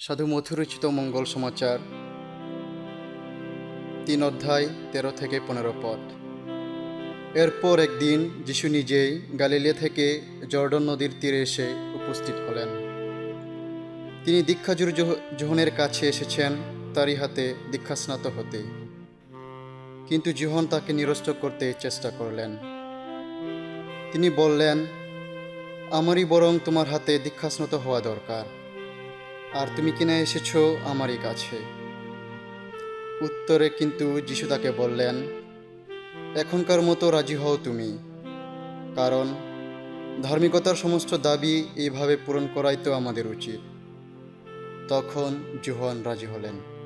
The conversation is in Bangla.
সাধু মথুরচিত মঙ্গল সমাচার, তিন অধ্যায়, তেরো থেকে পনেরো পথ। এরপর একদিন যিশু নিজেই গালিলিয়া থেকে জর্ডন নদীর তীরে এসে উপস্থিত হলেন। তিনি দীক্ষাজুর জোহনের কাছে এসেছেন, তারই হাতে দীক্ষাস্নাত হতে কিন্তু জোহন তাকে নিরস্ত করতে চেষ্টা করলেন। তিনি বললেন, আমারই বরং তোমার হাতে দীক্ষাস্নাত হওয়া দরকার। আর তুমি কিনা এসেছ আমারই কাছে। উত্তরে কিন্তু যিশু তাকে বললেন, এখনকার মতো রাজি হও তুমি, কারণ ধার্মিকতার সমস্ত দাবি এইভাবে পূরণ করাই তো আমাদের উচিত। তখন জোহান রাজি হলেন।